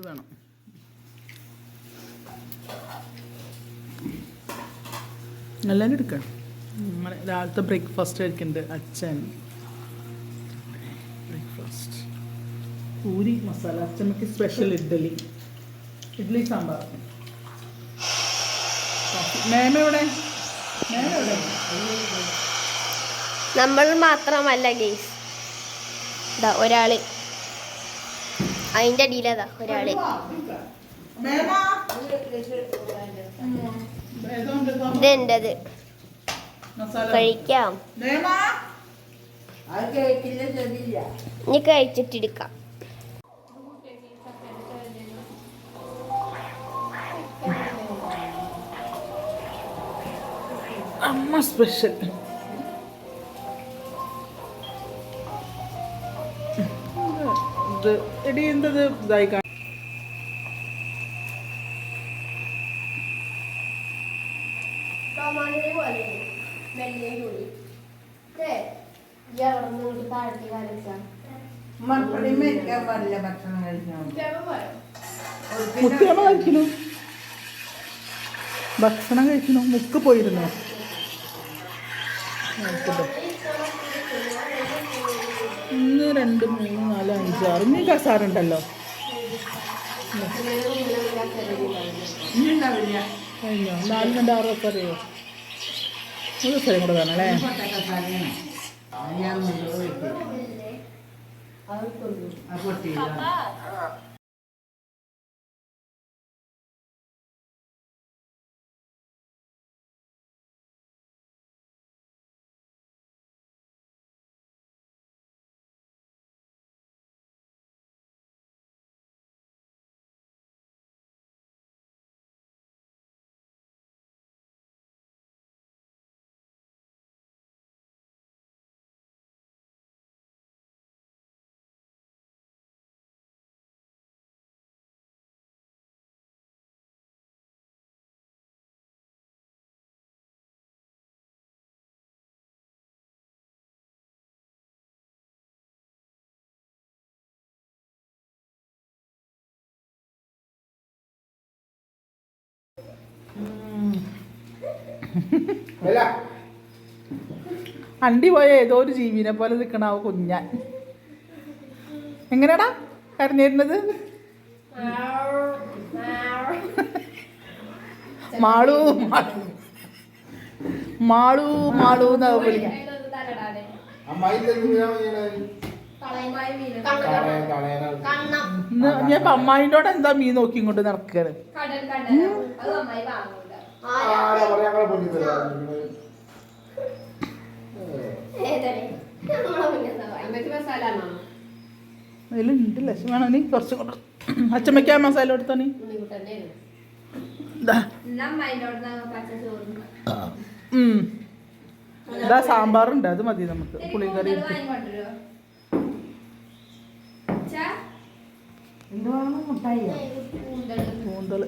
ഇത് വേണം. എല്ലാവരും എടുക്കണം നമ്മുടെ രാവിലത്തെ ബ്രേക്ക്ഫാസ്റ്റ് കഴിക്കുന്നുണ്ട് അച്ഛൻ. ബ്രേക്ക്ഫാസ്റ്റ് പൂരി മസാല. അച്ഛമ്മക്ക് സ്പെഷ്യൽ ഇഡ്ഡലി. ഇഡ്ഡലി സാമ്പാർ. മേമ എവിടെ? എവിടെ? നമ്മൾ മാത്രമല്ല ഗെയ്സ് ഒരാൾ. അതിന്റെ അടിയിലതാ ഒരാൾ? മേമ. ഇതെന്റത് കഴിക്കാം. മേമ. ഇനി കഴിച്ചിട്ടെടുക്കാം അമ്മ സ്പെഷ്യൽ ഇത് എടി എന്തത് ഇതായി പാടില്ല ഭക്ഷണം കഴിക്കണം മുത്തിയമ്മ ഭക്ഷണം കഴിക്കുന്നു. മുക്ക് പോയിരുന്നു. ഒന്ന് രണ്ട് മൂന്ന് നാല് അഞ്ച് ആറ്. ഇനി കസാറുണ്ടല്ലോ നാലിനുണ്ട് കഴിഞ്ഞോ? നാല് രണ്ട് ആറ് ഒക്കെ അറിയോ? ഒരു സ്ഥലം കൂടെ വേണം അല്ലേ? അണ്ടി പോയ ഏതോ ഒരു ജീവിനെ പോലെ നിൽക്കണ ആ കുഞ്ഞാൻ. എങ്ങനെയാടാ? കരഞ്ഞിരുന്നത്? മാളു മാളു. മാളു എന്നാ വിളിക്കാം. ഞാൻ അമ്മായിന്റെ എന്താ മീൻ. നോക്കി ഇങ്ങോട്ട് നടക്കുകയാണ് അതിലുണ്ട് ലക്ഷം വേണോ നീ കുറച്ച് കൊണ്ട് അച്ചമ്മയ്ക്ക് ആ മസാല കൊടുത്താ നീ. ഇതാ സാമ്പാറുണ്ട് അത് മതി നമുക്ക്. പുളിക്കറി. എന്തുവാണ് മുട്ടായി? കൂന്തൾ